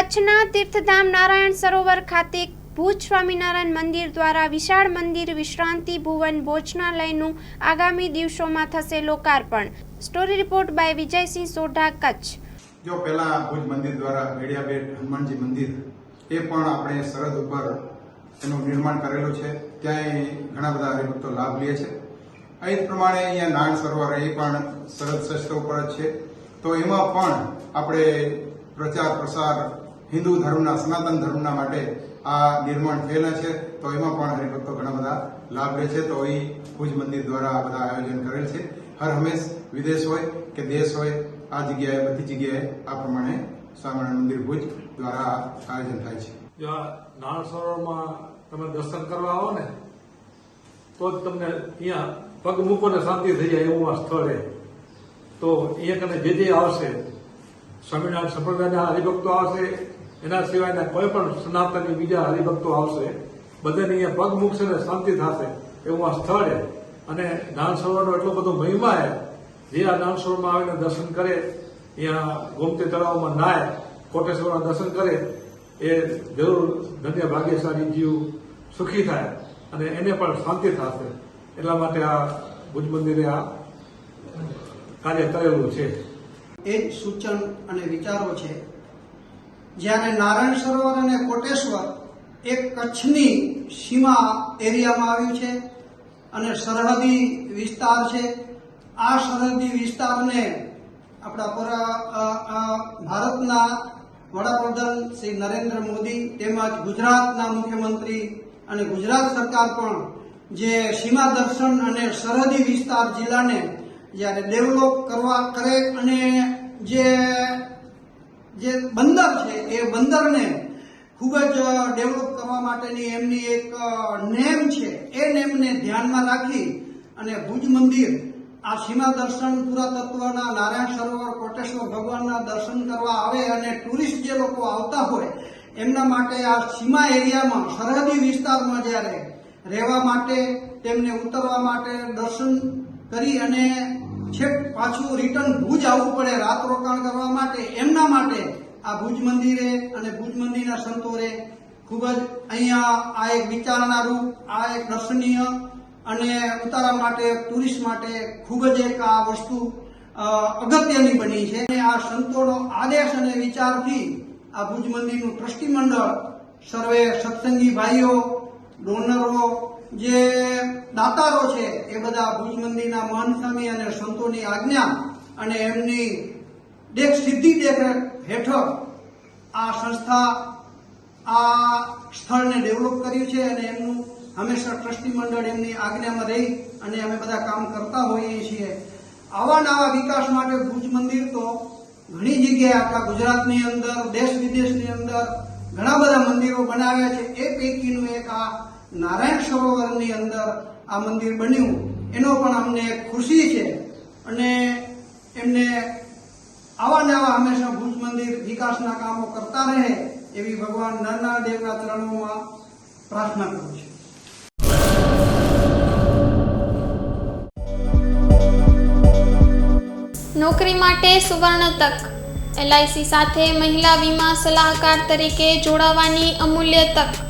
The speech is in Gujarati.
કચ્છના તીર્થધામ નારાયણ સરોવર ખાતે ભુજ સ્વામિનારાયણ મંદિર દ્વારા વિશાળ મંદિર વિશ્રાંતિ ભુવન ભોજનાલયનું આગામી દિવસોમાં થશે લોકાર્પણ. Story report by Vijaysinh Sodha, Kutch. જો પહેલા ભુજ મંદિર દ્વારા ભેડિયાબેટ હનુમાનજી મંદિર, એ પણ આપણે સરહદ ઉપર એનું નિર્માણ કરેલું છે. ત્યાં ઘણા બધા હરિભક્તો લાભ લે છે. એ જ પ્રમાણે અહીંયા નાણ સરોવર એ પણ સરહદ શસ્ત્ર ઉપર જ છે. તો એમાં પણ આપણે પ્રચાર પ્રસાર હિન્દુ ધર્મના, સનાતન ધર્મના માટે આ નિર્માણ થયેલા છે. તો એમાં પણ હરિભક્તો ઘણા બધા લાભ લે છે. તો એ ભુજ મંદિર દ્વારા આ બધા આયોજન કરેલ છે. હર હંમેશ વિદેશ હોય કે દેશ હોય, આ જગ્યાએ, બધી જગ્યાએ આ પ્રમાણે સ્વામિનારાયણ મંદિર ભુજ દ્વારા આયોજન થાય છે. નાણ સરોવરમાં તમે દર્શન કરવા આવો ને, તો જ તમને અહીંયા પગ મૂકો ને શાંતિ થઈ જાય એવું આ સ્થળ. છે તો અહીંયા કને જે જે આવશે, સ્વામિનારાયણ સંપ્રદાયના હરિભક્તો આવશે એના સિવાયના કોઈ પણ સનાતનની બીજા હરિભક્તો આવશે, બધાને અહીંયા પગ મૂકશે ને શાંતિ થશે એવું આ સ્થળ છે. અને દાન સરોવરનો એટલો બધો મહિમા છે, જે આ દાન સરોવરમાં આવીને દર્શન કરે, અહીંયા ગોમતી તળાવમાં નાય કોટેશ્વરના દર્શન કરે, એ જરૂર ધન્ય ભાગ્યશાળી જીવ સુખી થાય અને એને પણ શાંતિ થશે. એટલા માટે આ ભુજ મંદિરે આ કાર્ય કરેલું છે. એ સૂચન અને વિચારો છે જ્યારે નારાયણ સરોવર અને કોટેશ્વર એક કચ્છની સીમા એરિયામાં આવ્યું છે અને સરહદી વિસ્તાર છે. આ સરહદી વિસ્તારને આપણા ભારતના વડાપ્રધાન શ્રી નરેન્દ્ર મોદી તેમજ ગુજરાતના મુખ્યમંત્રી અને ગુજરાત સરકાર પણ જે સીમા દર્શન અને સરહદી વિસ્તાર જિલ્લાને જ્યારે ડેવલપ કરવા કરે અને જે જે બંદર છે, એ બંદરને ખૂબ જ ડેવલપ કરવા માટેની એમની એક નેમ છે. એ નેમને ધ્યાનમાં રાખી અને ભુજ મંદિર આ સીમા દર્શન પુરાતત્વના નારાયણ સરોવર કોટેશ્વર ભગવાનના દર્શન કરવા આવે અને ટુરિસ્ટ જે લોકો આવતા હોય, એમના માટે આ સીમા એરિયામાં, સરહદી વિસ્તારમાં જ્યારે રહેવા માટે, તેમને ઉતરવા માટે દર્શન કરી અને છેક પાછું રિટર્ન ભુજ આવવું પડે, રાત રોકાણ કરવા માટે, એમના માટે આ ભુજ મંદિરે અને ભુજ મંદિરના સંતોરે ખૂબ જ અહીંયા આ એક વિચારણારૂપ આ એક દર્શનીય અને ઉતારા માટે ટુરિસ્ટ માટે ખૂબ જ એક આ વસ્તુ અગત્યની બની છે. અને આ સંતોનો આદેશ અને વિચારથી આ ભુજ મંદિરનું ટ્રસ્ટી મંડળ, સર્વે સત્સંગી ભાઈઓ ડોનરો જે દાતારો છે, એ બધા ભુજ મંદિરના સ્વામી અને સંતોની આજ્ઞા અને એમની દેખ સિદ્ધિ દેખરેખ હેઠળ આ સંસ્થા આ સ્થળને ડેવલપ કર્યું છે અને એમનું હંમેશા ટ્રસ્ટી મંડળ એમની આજ્ઞામાં રહી અને અમે બધા કામ કરતા હોઈએ છીએ. આવા નવા વિકાસ માટે ભુજ મંદિર તો ઘણી જગ્યાએ આપણા ગુજરાતની અંદર, દેશ વિદેશની અંદર ઘણા બધા મંદિરો બનાવ્યા છે. એ પૈકીનું એક આ નારાયણ સરોવરની અંદર આ મંદિર બન્યું. એનો પણ અમને ખુશી છે અને એમને આવા ને આવા હંમેશા ભુજ મંદિર વિકાસના કામો કરતા રહે એવી ભગવાન નાના દેવના ચરણોમાં પ્રાર્થના કરું છું. નોકરી માટે સુવર્ણ તક. એલઆઈસી સાથે મહિલા વીમા સલાહકાર તરીકે જોડાવાની અમૂલ્ય તક.